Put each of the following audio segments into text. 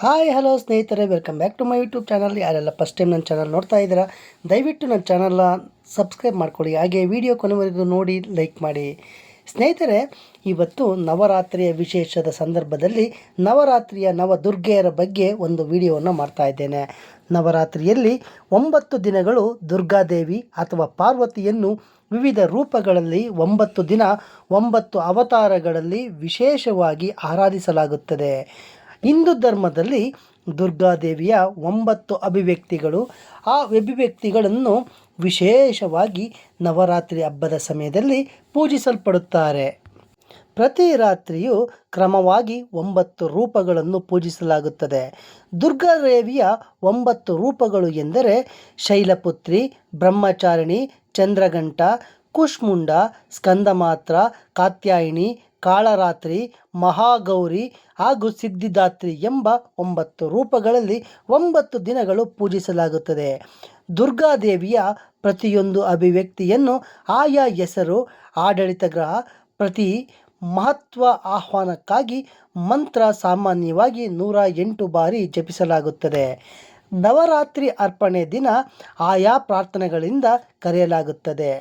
Hi hello ಸ್ನೇಹಿತರೆ welcome back to my YouTube channel ಯಾರೆಲ್ಲ first time ನನ್ನ channel ನೋಡ್ತಾ ಇದ್ದೀರಾ, ದಯವಿಟ್ಟು ನನ್ನ ಚಾನಲ್ನ ಸಬ್ಸ್ಕ್ರೈಬ್ ಮಾಡ್ಕೊಳ್ಳಿ. ಹಾಗೆ ವಿಡಿಯೋ ಕೊನೆವರೆಗೂ ನೋಡಿ ಲೈಕ್ ಮಾಡಿ. ಸ್ನೇಹಿತರೆ, ಇವತ್ತು ನವರಾತ್ರಿಯ ವಿಶೇಷದ ಸಂದರ್ಭದಲ್ಲಿ ನವರಾತ್ರಿಯ ನವದುರ್ಗೆಯರ ಬಗ್ಗೆ ಒಂದು ವಿಡಿಯೋವನ್ನು ಮಾಡ್ತಾ ಇದ್ದೇನೆ. ನವರಾತ್ರಿಯಲ್ಲಿ ಒಂಬತ್ತು ದಿನಗಳು ದುರ್ಗಾದೇವಿ ಅಥವಾ ಪಾರ್ವತಿಯನ್ನು ವಿವಿಧ ರೂಪಗಳಲ್ಲಿ ಒಂಬತ್ತು ದಿನ, ಒಂಬತ್ತು ಅವತಾರಗಳಲ್ಲಿ ವಿಶೇಷವಾಗಿ ಆರಾಧಿಸಲಾಗುತ್ತದೆ. ಹಿಂದೂ ಧರ್ಮದಲ್ಲಿ ದುರ್ಗಾದೇವಿಯ ಒಂಬತ್ತು ಅಭಿವ್ಯಕ್ತಿಗಳು. ಆ ಅಭಿವ್ಯಕ್ತಿಗಳನ್ನು ವಿಶೇಷವಾಗಿ ನವರಾತ್ರಿ ಹಬ್ಬದ ಸಮಯದಲ್ಲಿ ಪೂಜಿಸಲ್ಪಡುತ್ತಾರೆ. ಪ್ರತಿ ರಾತ್ರಿಯೂ ಕ್ರಮವಾಗಿ ಒಂಬತ್ತು ರೂಪಗಳನ್ನು ಪೂಜಿಸಲಾಗುತ್ತದೆ. ದುರ್ಗಾದೇವಿಯ ಒಂಬತ್ತು ರೂಪಗಳು ಎಂದರೆ ಶೈಲಪುತ್ರಿ, ಬ್ರಹ್ಮಚಾರಿಣಿ ಚಂದ್ರಗಂಟ ಕುಷ್ಮುಂಡ, ಸ್ಕಂದಮಾತ್ರ, ಕಾತ್ಯಾಯಿನಿ ಕಾಳರಾತ್ರಿ, ಮಹಾಗೌರಿ ಹಾಗೂ ಸಿದ್ಧಿದಾತ್ರಿ ಎಂಬ ಒಂಬತ್ತು ರೂಪಗಳಲ್ಲಿ ಒಂಬತ್ತು ದಿನಗಳು ಪೂಜಿಸಲಾಗುತ್ತದೆ. ದುರ್ಗಾದೇವಿಯ ಪ್ರತಿಯೊಂದು ಅಭಿವ್ಯಕ್ತಿಯನ್ನು ಆಯಾ ಹೆಸರು, ಆಡಳಿತ ಗ್ರಹ ಪ್ರತಿ ಮಹತ್ವ ಆಹ್ವಾನಕ್ಕಾಗಿ ಮಂತ್ರ ಸಾಮಾನ್ಯವಾಗಿ ನೂರ ಎಂಟು ಬಾರಿ ಜಪಿಸಲಾಗುತ್ತದೆ. ನವರಾತ್ರಿ ಅರ್ಪಣೆ ದಿನ ಆಯಾ ಪ್ರಾರ್ಥನೆಗಳಿಂದ ಕರೆಯಲಾಗುತ್ತದೆ.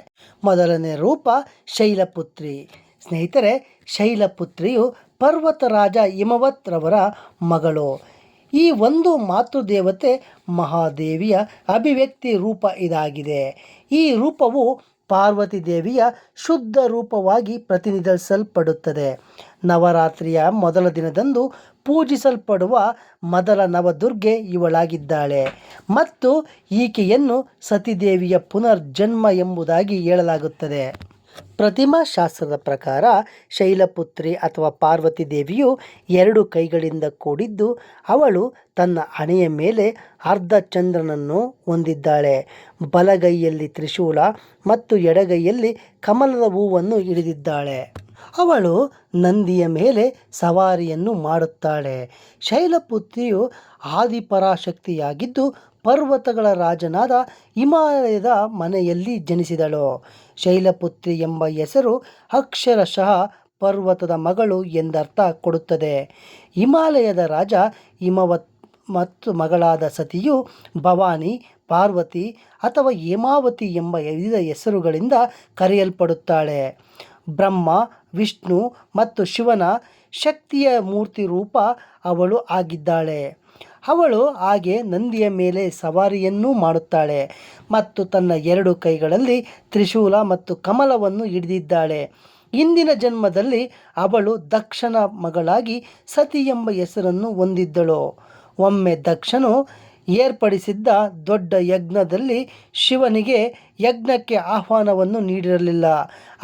ಮೊದಲನೇ ರೂಪ ಶೈಲಪುತ್ರಿ. ಸ್ನೇಹಿತರೆ, ಶೈಲಪುತ್ರಿಯು ಪರ್ವತರಾಜ ಹಿಮವತ್ ರವರ ಮಗಳು. ಈ ಒಂದು ಮಾತೃದೇವತೆ ಮಹಾದೇವಿಯ ಅಭಿವ್ಯಕ್ತಿ ರೂಪ ಇದಾಗಿದೆ. ಈ ರೂಪವು ಪಾರ್ವತಿ ದೇವಿಯ ಶುದ್ಧ ರೂಪವಾಗಿ ಪ್ರತಿನಿಧಿಸಲ್ಪಡುತ್ತದೆ. ನವರಾತ್ರಿಯ ಮೊದಲ ದಿನದಂದು ಪೂಜಿಸಲ್ಪಡುವ ಮೊದಲ ನವದುರ್ಗೆ ಇವಳಾಗಿದ್ದಾಳೆ ಮತ್ತು ಈಕೆಯನ್ನು ಸತಿದೇವಿಯ ಪುನರ್ಜನ್ಮ ಎಂಬುದಾಗಿ ಹೇಳಲಾಗುತ್ತದೆ. ಪ್ರತಿಮಾ ಶಾಸ್ತ್ರದ ಪ್ರಕಾರ ಶೈಲಪುತ್ರಿ ಅಥವಾ ಪಾರ್ವತಿ ದೇವಿಯು ಎರಡು ಕೈಗಳಿಂದ ಕೂಡಿದ್ದು ಅವಳು ತನ್ನ ಹಣೆಯ ಮೇಲೆ ಅರ್ಧ ಚಂದ್ರನನ್ನು ಹೊಂದಿದ್ದಾಳೆ. ಬಲಗೈಯಲ್ಲಿ ತ್ರಿಶೂಲ ಮತ್ತು ಎಡಗೈಯಲ್ಲಿ ಕಮಲದ ಹೂವನ್ನು ಹಿಡಿದಿದ್ದಾಳೆ. ಅವಳು ನಂದಿಯ ಮೇಲೆ ಸವಾರಿಯನ್ನು ಮಾಡುತ್ತಾಳೆ. ಶೈಲಪುತ್ರಿಯು ಆದಿಪರಾಶಕ್ತಿಯಾಗಿದ್ದು ಪರ್ವತಗಳ ರಾಜನಾದ ಹಿಮಾಲಯದ ಮನೆಯಲ್ಲಿ ಜನಿಸಿದಳು. ಶೈಲಪುತ್ರಿ ಎಂಬ ಹೆಸರು ಅಕ್ಷರಶಃ ಪರ್ವತದ ಮಗಳು ಎಂದರ್ಥ ಕೊಡುತ್ತದೆ. ಹಿಮಾಲಯದ ರಾಜ ಹಿಮವತ್ ಮತ್ತು ಮಗಳಾದ ಸತಿಯು ಭವಾನಿ, ಪಾರ್ವತಿ ಅಥವಾ ಹೇಮಾವತಿ ಎಂಬ ವಿವಿಧ ಹೆಸರುಗಳಿಂದ ಕರೆಯಲ್ಪಡುತ್ತಾಳೆ. ಬ್ರಹ್ಮ, ವಿಷ್ಣು ಮತ್ತು ಶಿವನ ಶಕ್ತಿಯ ಮೂರ್ತಿ ರೂಪ ಅವಳು ಆಗಿದ್ದಾಳೆ. ಅವಳು ಹಾಗೆ ನಂದಿಯ ಮೇಲೆ ಸವಾರಿಯನ್ನೂ ಮಾಡುತ್ತಾಳೆ ಮತ್ತು ತನ್ನ ಎರಡು ಕೈಗಳಲ್ಲಿ ತ್ರಿಶೂಲ ಮತ್ತು ಕಮಲವನ್ನು ಹಿಡಿದಿದ್ದಾಳೆ. ಇಂದಿನ ಜನ್ಮದಲ್ಲಿ ಅವಳು ದಕ್ಷನ ಮಗಳಾಗಿ ಸತಿ ಎಂಬ ಹೆಸರನ್ನು ಹೊಂದಿದ್ದಳು. ಒಮ್ಮೆ ದಕ್ಷನು ಏರ್ಪಡಿಸಿದ್ದ ದೊಡ್ಡ ಯಜ್ಞದಲ್ಲಿ ಶಿವನಿಗೆ ಯಜ್ಞಕ್ಕೆ ಆಹ್ವಾನವನ್ನು ನೀಡಿರಲಿಲ್ಲ,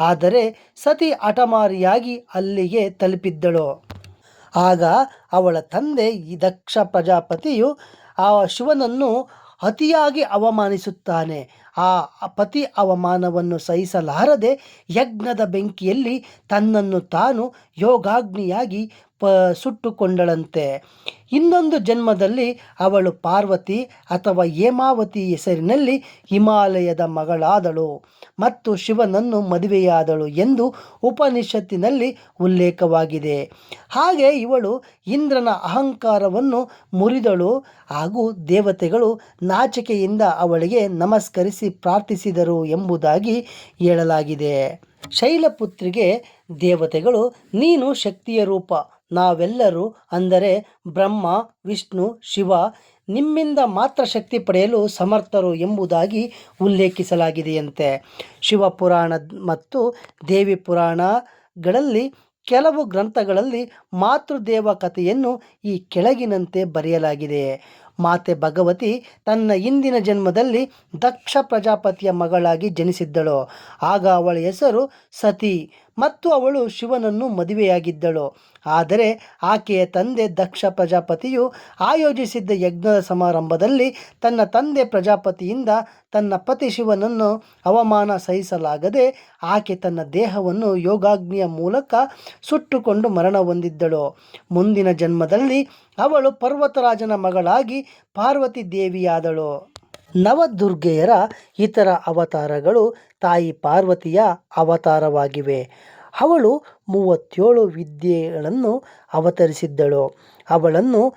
ಆದರೆ ಸತಿ ಹಠಮಾರಿಯಾಗಿ ಅಲ್ಲಿಗೆ ತಲುಪಿದ್ದಳು. ಆಗ ಅವಳ ತಂದೆ ಈ ದಕ್ಷ ಪ್ರಜಾಪತಿಯು ಆ ಶಿವನನ್ನು ಅತಿಯಾಗಿ ಅವಮಾನಿಸುತ್ತಾನೆ. ಆ ಪತಿ ಅವಮಾನವನ್ನು ಸಹಿಸಲಾರದೆ ಯಜ್ಞದ ಬೆಂಕಿಯಲ್ಲಿ ತನ್ನನ್ನು ತಾನು ಯೋಗಾಗ್ನಿಯಾಗಿ ಪ ಸುಟ್ಟುಕೊಂಡಳಂತೆ. ಇನ್ನೊಂದು ಜನ್ಮದಲ್ಲಿ ಅವಳು ಪಾರ್ವತಿ ಅಥವಾ ಹೇಮಾವತಿ ಹೆಸರಿನಲ್ಲಿ ಹಿಮಾಲಯದ ಮಗಳಾದಳು ಮತ್ತು ಶಿವನನ್ನು ಮದುವೆಯಾದಳು ಎಂದು ಉಪನಿಷತ್ತಿನಲ್ಲಿ ಉಲ್ಲೇಖವಾಗಿದೆ. ಹಾಗೆ ಇವಳು ಇಂದ್ರನ ಅಹಂಕಾರವನ್ನು ಮುರಿದಳು ಹಾಗೂ ದೇವತೆಗಳು ನಾಚಿಕೆಯಿಂದ ಅವಳಿಗೆ ನಮಸ್ಕರಿಸಿ ಪ್ರಾರ್ಥಿಸಿದರು ಎಂಬುದಾಗಿ ಹೇಳಲಾಗಿದೆ. ಶೈಲಪುತ್ರಿಗೆ ದೇವತೆಗಳು, ನೀನು ಶಕ್ತಿಯ ರೂಪ ನಾವೆಲ್ಲರೂ ಅಂದರೆ ಬ್ರಹ್ಮ, ವಿಷ್ಣು, ಶಿವ ನಿಮ್ಮಿಂದ ಮಾತ್ರ ಶಕ್ತಿ ಪಡೆಯಲು ಸಮರ್ಥರು ಎಂಬುದಾಗಿ ಉಲ್ಲೇಖಿಸಲಾಗಿದೆಯಂತೆ. ಶಿವಪುರಾಣ ಮತ್ತು ದೇವಿ ಪುರಾಣಗಳಲ್ಲಿ ಕೆಲವು ಗ್ರಂಥಗಳಲ್ಲಿ ಮಾತೃದೇವ ಕಥೆಯನ್ನು ಈ ಕೆಳಗಿನಂತೆ ಬರೆಯಲಾಗಿದೆ. ಮಾತೆ ಭಗವತಿ ತನ್ನ ಹಿಂದಿನ ಜನ್ಮದಲ್ಲಿ ದಕ್ಷ ಪ್ರಜಾಪತಿಯ ಮಗಳಾಗಿ ಜನಿಸಿದ್ದಳು. ಆಗ ಅವಳ ಹೆಸರು ಸತಿ ಮತ್ತು ಅವಳು ಶಿವನನ್ನು ಮದುವೆಯಾಗಿದ್ದಳು. ಆದರೆ ಆಕೆಯ ತಂದೆ ದಕ್ಷ ಪ್ರಜಾಪತಿಯು ಆಯೋಜಿಸಿದ್ದ ಯಜ್ಞದ ಸಮಾರಂಭದಲ್ಲಿ ತನ್ನ ತಂದೆ ಪ್ರಜಾಪತಿಯಿಂದ ತನ್ನ ಪತಿ ಶಿವನನ್ನು ಅವಮಾನ ಸಹಿಸಲಾಗದೆ ಆಕೆ ತನ್ನ ದೇಹವನ್ನು ಯೋಗಾಗ್ನಿಯ ಮೂಲಕ ಸುಟ್ಟುಕೊಂಡು ಮರಣ ಹೊಂದಿದ್ದಳು. ಮುಂದಿನ ಜನ್ಮದಲ್ಲಿ ಅವಳು ಪರ್ವತರಾಜನ ಮಗಳಾಗಿ ಪಾರ್ವತಿ ದೇವಿಯಾದಳು. ನವದುರ್ಗೆಯರ ಇತರ ಅವತಾರಗಳು ತಾಯಿ ಪಾರ್ವತಿಯ ಅವತಾರವಾಗಿವೆ. ಅವಳು ಮೂವತ್ತೇಳು ವಿದ್ಯೆಗಳನ್ನು ಅವತರಿಸಿದ್ದಳು. ಅವಳನ್ನು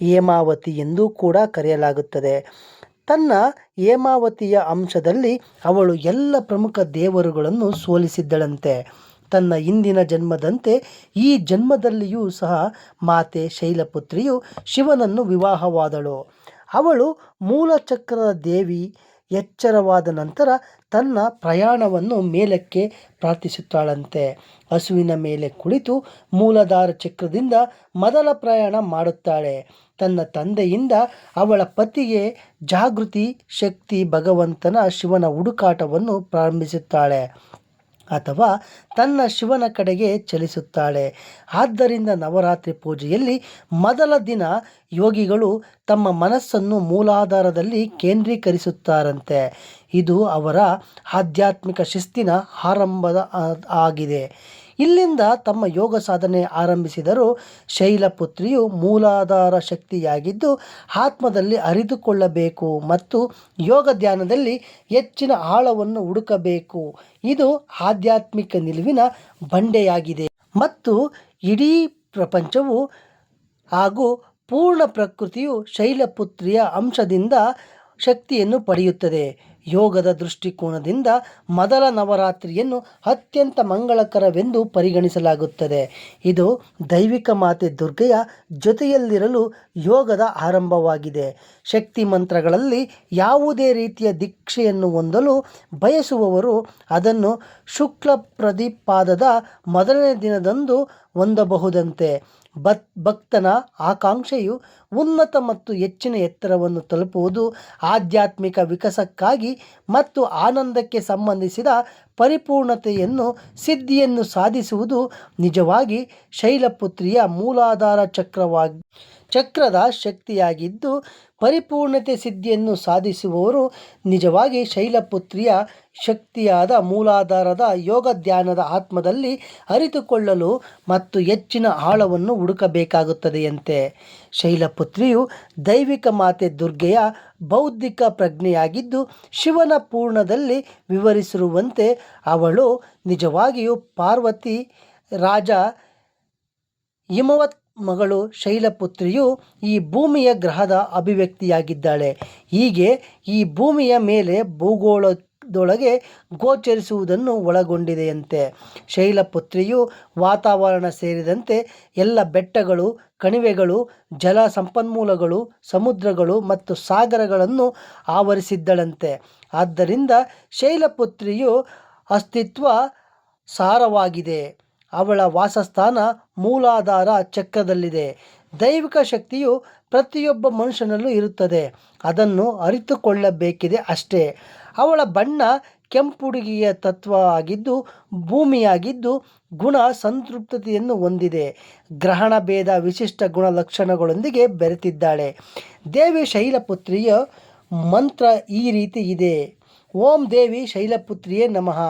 ಹೇಮಾವತಿ ಎಂದು ಕೂಡ ಕರೆಯಲಾಗುತ್ತದೆ. ತನ್ನ ಹೇಮಾವತಿಯ ಅಂಶದಲ್ಲಿ ಅವಳು ಎಲ್ಲ ಪ್ರಮುಖ ದೇವರುಗಳನ್ನು ಸೋಲಿಸಿದ್ದಳಂತೆ. ತನ್ನ ಹಿಂದಿನ ಜನ್ಮದಂತೆ ಈ ಜನ್ಮದಲ್ಲಿಯೂ ಸಹ ಮಾತೆ ಶೈಲಪುತ್ರಿಯು ಶಿವನನ್ನು ವಿವಾಹವಾದಳು. ಅವಳು ಮೂಲಚಕ್ರದ ದೇವಿ. ಎಚ್ಚರವಾದ ನಂತರ ತನ್ನ ಪ್ರಯಾಣವನ್ನು ಮೇಲಕ್ಕೆ ಪ್ರಾರ್ಥಿಸುತ್ತಾಳಂತೆ. ಹಸುವಿನ ಮೇಲೆ ಕುಳಿತು ಮೂಲಧಾರ ಚಕ್ರದಿಂದ ಮೊದಲ ಪ್ರಯಾಣ ಮಾಡುತ್ತಾಳೆ. ತನ್ನ ತಂದೆಯಿಂದ ಅವಳ ಪತಿಗೆ ಜಾಗೃತಿ, ಶಕ್ತಿ, ಭಗವಂತನ ಶಿವನ ಹುಡುಕಾಟವನ್ನು ಪ್ರಾರಂಭಿಸುತ್ತಾಳೆ. ಅಥವಾ ತನ್ನ ಶಿವನ ಕಡೆಗೆ ಚಲಿಸುತ್ತಾಳೆ. ಆದ್ದರಿಂದ ನವರಾತ್ರಿ ಪೂಜೆಯಲ್ಲಿ ಮೊದಲ ದಿನ ಯೋಗಿಗಳು ತಮ್ಮ ಮನಸ್ಸನ್ನು ಮೂಲಾಧಾರದಲ್ಲಿ ಕೇಂದ್ರೀಕರಿಸುತ್ತಾರಂತೆ. ಇದು ಅವರ ಆಧ್ಯಾತ್ಮಿಕ ಶಿಸ್ತಿನ ಆರಂಭದ ಆಗಿದೆ. ಇಲ್ಲಿಂದ ತಮ್ಮ ಯೋಗ ಸಾಧನೆ ಆರಂಭಿಸಿದರು ಶೈಲಪುತ್ರಿಯು ಮೂಲಾಧಾರ ಶಕ್ತಿಯಾಗಿದ್ದು ಆತ್ಮದಲ್ಲಿ ಅರಿತುಕೊಳ್ಳಬೇಕು ಮತ್ತು ಯೋಗ ಧ್ಯಾನದಲ್ಲಿ ಹೆಚ್ಚಿನ ಆಳವನ್ನು ಹುಡುಕಬೇಕು. ಇದು ಆಧ್ಯಾತ್ಮಿಕ ನಿಲುವಿನ ಬಂಡೆಯಾಗಿದೆ. ಮತ್ತು ಇಡೀ ಪ್ರಪಂಚವು ಹಾಗೂ ಪೂರ್ಣ ಪ್ರಕೃತಿಯು ಶೈಲಪುತ್ರಿಯ ಅಂಶದಿಂದ ಶಕ್ತಿಯನ್ನು ಪಡೆಯುತ್ತದೆ. ಯೋಗದ ದೃಷ್ಟಿಕೋನದಿಂದ ಮೊದಲ ನವರಾತ್ರಿಯನ್ನು ಅತ್ಯಂತ ಮಂಗಳಕರವೆಂದು ಪರಿಗಣಿಸಲಾಗುತ್ತದೆ. ಇದು ದೈವಿಕ ಮಾತೆ ದುರ್ಗೆಯ ಜೊತೆಯಲ್ಲಿರಲು ಯೋಗದ ಆರಂಭವಾಗಿದೆ. ಶಕ್ತಿ ಮಂತ್ರಗಳಲ್ಲಿ ಯಾವುದೇ ರೀತಿಯ ದೀಕ್ಷೆಯನ್ನು ಹೊಂದಲು ಬಯಸುವವರು ಅದನ್ನು ಶುಕ್ಲ ಪ್ರತಿಪಾದದ ಮೊದಲನೇ ದಿನದಂದು ಹೊಂದಬಹುದಂತೆ. ಬತ್ ಭಕ್ತನ ಆಕಾಂಕ್ಷೆಯು ಉನ್ನತ ಮತ್ತು ಹೆಚ್ಚಿನ ಎತ್ತರವನ್ನು ತಲುಪುವುದು ಆಧ್ಯಾತ್ಮಿಕ ವಿಕಾಸಕ್ಕಾಗಿ ಮತ್ತು ಆನಂದಕ್ಕೆ ಸಂಬಂಧಿಸಿದ ಪರಿಪೂರ್ಣತೆಯನ್ನು ಸಿದ್ಧಿಯನ್ನು ಸಾಧಿಸುವುದು ನಿಜವಾಗಿ ಶೈಲಪುತ್ರಿಯ ಮೂಲಾಧಾರ ಚಕ್ರವಾಗಿ ಚಕ್ರದ ಶಕ್ತಿಯಾಗಿದ್ದು ಪರಿಪೂರ್ಣತೆ ಸಿದ್ಧಿಯನ್ನು ಸಾಧಿಸುವವರು ನಿಜವಾಗಿ ಶೈಲಪುತ್ರಿಯ ಶಕ್ತಿಯಾದ ಮೂಲಾಧಾರದ ಯೋಗ ಧ್ಯಾನದ ಆತ್ಮದಲ್ಲಿ ಅರಿತುಕೊಳ್ಳಲು ಮತ್ತು ಹೆಚ್ಚಿನ ಆಳವನ್ನು ಹುಡುಕಬೇಕಾಗುತ್ತದೆಯಂತೆ. ಶೈಲಪುತ್ರಿಯು ದೈವಿಕ ಮಾತೆ ದುರ್ಗೆಯ ಬೌದ್ಧಿಕ ಪ್ರಜ್ಞೆಯಾಗಿದ್ದು ಶಿವನ ಪೂರ್ಣದಲ್ಲಿ ವಿವರಿಸಿರುವಂತೆ ಅವಳು ನಿಜವಾಗಿಯೂ ಪಾರ್ವತಿ ರಾಜ ಹಿಮವತ್ ಮಗಳು ಶೈಲಪುತ್ರಿಯು ಈ ಭೂಮಿಯ ಗ್ರಹದ ಅಭಿವ್ಯಕ್ತಿಯಾಗಿದ್ದಾಳೆ. ಹೀಗೆ ಈ ಭೂಮಿಯ ಮೇಲೆ ಭೂಗೋಳದೊಳಗೆ ಗೋಚರಿಸುವುದನ್ನು ಒಳಗೊಂಡಿದೆಯಂತೆ. ಶೈಲಪುತ್ರಿಯು ವಾತಾವರಣ ಸೇರಿದಂತೆ ಎಲ್ಲ ಬೆಟ್ಟಗಳು, ಕಣಿವೆಗಳು ಜಲ ಸಂಪನ್ಮೂಲಗಳು ಸಮುದ್ರಗಳು ಮತ್ತು ಸಾಗರಗಳನ್ನು ಆವರಿಸಿದ್ದಳಂತೆ. ಆದ್ದರಿಂದ ಶೈಲಪುತ್ರಿಯು ಅಸ್ತಿತ್ವ ಸಾರವಾಗಿದೆ. ಅವಳ ವಾಸಸ್ಥಾನ ಮೂಲಾಧಾರ ಚಕ್ರದಲ್ಲಿದೆ. ದೈವಿಕ ಶಕ್ತಿಯು ಪ್ರತಿಯೊಬ್ಬ ಮನುಷ್ಯನಲ್ಲೂ ಇರುತ್ತದೆ. ಅದನ್ನು ಅರಿತುಕೊಳ್ಳಬೇಕಿದೆ ಅಷ್ಟೇ. ಅವಳ ಬಣ್ಣ ಕೆಂಪುಡುಗಿಯ ತತ್ವ ಆಗಿದ್ದು ಭೂಮಿಯಾಗಿದ್ದು ಗುಣ ಸಂತೃಪ್ತತೆಯನ್ನು ಹೊಂದಿದೆ. ಗ್ರಹಣ ಭೇದ ವಿಶಿಷ್ಟ ಗುಣಲಕ್ಷಣಗಳೊಂದಿಗೆ ಬೆರೆತಿದ್ದಾಳೆ. ದೇವಿ ಶೈಲಪುತ್ರಿಯ ಮಂತ್ರ ಈ ರೀತಿ ಇದೆ. ಓಂ ದೇವಿ ಶೈಲಪುತ್ರಿಯೇ ನಮಃ.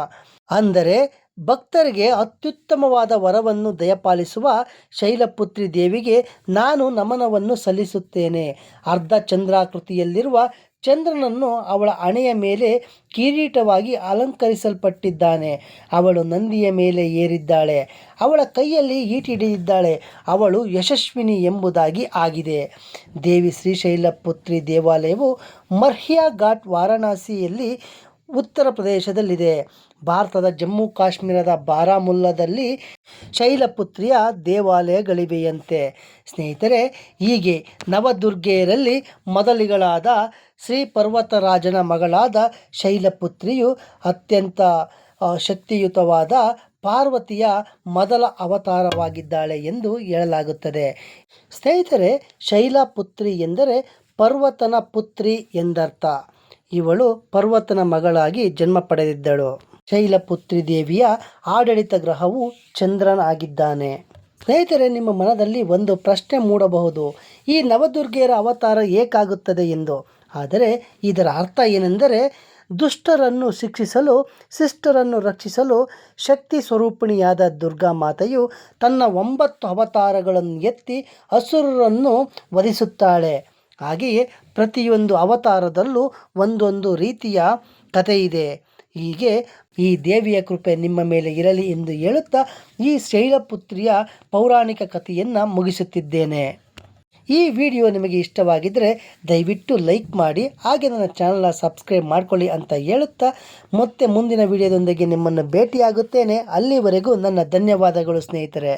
ಅಂದರೆ ಭಕ್ತರಿಗೆ ಅತ್ಯುತ್ತಮವಾದ ವರವನ್ನು ದಯಪಾಲಿಸುವ ಶೈಲಪುತ್ರಿ ದೇವಿಗೆ ನಾನು ನಮನವನ್ನು ಸಲ್ಲಿಸುತ್ತೇನೆ. ಅರ್ಧ ಚಂದ್ರಾಕೃತಿಯಲ್ಲಿರುವ ಚಂದ್ರನನ್ನು ಅವಳ ಹಣೆಯ ಮೇಲೆ ಕಿರೀಟವಾಗಿ ಅಲಂಕರಿಸಲ್ಪಟ್ಟಿದ್ದಾನೆ. ಅವಳು ನಂದಿಯ ಮೇಲೆ ಏರಿದ್ದಾಳೆ. ಅವಳ ಕೈಯಲ್ಲಿ ಈಟಿಡಿದಿದ್ದಾಳೆ ಅವಳು ಯಶಸ್ವಿನಿ ಎಂಬುದಾಗಿ ಆಗಿದೆ. ದೇವಿ ಶ್ರೀಶೈಲ ಪುತ್ರಿ ದೇವಾಲಯವು ಮರ್ಹ್ಯಾ ಘಾಟ್ ವಾರಣಾಸಿಯಲ್ಲಿ ಉತ್ತರ ಪ್ರದೇಶದಲ್ಲಿದೆ. ಭಾರತದ ಜಮ್ಮು ಕಾಶ್ಮೀರದ ಬಾರಾಮುಲ್ಲಾದಲ್ಲಿ ಶೈಲಪುತ್ರಿಯ ದೇವಾಲಯಗಳಿವೆಯಂತೆ. ಸ್ನೇಹಿತರೆ, ಹೀಗೆ ನವದುರ್ಗೆಯರಲ್ಲಿ ಮೊದಲಿಗಳಾದ ಶ್ರೀ ಪರ್ವತರಾಜನ ಮಗಳಾದ ಶೈಲಪುತ್ರಿಯು ಅತ್ಯಂತ ಶಕ್ತಿಯುತವಾದ ಪಾರ್ವತಿಯ ಮೊದಲ ಅವತಾರವಾಗಿದ್ದಾಳೆ ಎಂದು ಹೇಳಲಾಗುತ್ತದೆ. ಸ್ನೇಹಿತರೆ, ಶೈಲಪುತ್ರಿ ಎಂದರೆ ಪರ್ವತನ ಪುತ್ರಿ ಎಂದರ್ಥ. ಇವಳು ಪರ್ವತನ ಮಗಳಾಗಿ ಜನ್ಮ ಪಡೆದಿದ್ದಳು. ಶೈಲಪುತ್ರಿ ದೇವಿಯ ಆಡಳಿತ ಗ್ರಹವು ಚಂದ್ರನಾಗಿದ್ದಾನೆ ಸ್ನೇಹಿತರೆ, ನಿಮ್ಮ ಮನದಲ್ಲಿ ಒಂದು ಪ್ರಶ್ನೆ ಮೂಡಬಹುದು. ಈ ನವದುರ್ಗೆಯರ ಅವತಾರ ಏಕಾಗುತ್ತದೆ ಎಂದು. ಆದರೆ ಇದರ ಅರ್ಥ ಏನೆಂದರೆ, ದುಷ್ಟರನ್ನು ಶಿಕ್ಷಿಸಲು ಸಿಸ್ಟರನ್ನು ರಕ್ಷಿಸಲು ಶಕ್ತಿ ಸ್ವರೂಪಿಣಿಯಾದ ದುರ್ಗಾ ಮಾತೆಯು ತನ್ನ ಒಂಬತ್ತು ಅವತಾರಗಳನ್ನು ಎತ್ತಿ ಅಸುರರನ್ನು ವಧಿಸುತ್ತಾಳೆ. ಹಾಗೆಯೇ ಪ್ರತಿಯೊಂದು ಅವತಾರದಲ್ಲೂ ಒಂದೊಂದು ರೀತಿಯ ಕಥೆ ಇದೆ. ಹೀಗೆ ಈ ದೇವಿಯ ಕೃಪೆ ನಿಮ್ಮ ಮೇಲೆ ಇರಲಿ ಎಂದು ಹೇಳುತ್ತಾ ಈ ಶೈಲಪುತ್ರಿಯ ಪೌರಾಣಿಕ ಕಥೆಯನ್ನು ಮುಗಿಸುತ್ತಿದ್ದೇನೆ. ಈ ವಿಡಿಯೋ ನಿಮಗೆ ಇಷ್ಟವಾಗಿದ್ದರೆ ದಯವಿಟ್ಟು ಲೈಕ್ ಮಾಡಿ, ಹಾಗೆ ನನ್ನ ಚಾನಲ್ನ ಸಬ್ಸ್ಕ್ರೈಬ್ ಮಾಡ್ಕೊಳ್ಳಿ ಅಂತ ಹೇಳುತ್ತಾ ಮತ್ತೆ ಮುಂದಿನ ವಿಡಿಯೋದೊಂದಿಗೆ ನಿಮ್ಮನ್ನು ಭೇಟಿಯಾಗುತ್ತೇನೆ. ಅಲ್ಲಿವರೆಗೂ ನನ್ನ ಧನ್ಯವಾದಗಳು ಸ್ನೇಹಿತರೆ.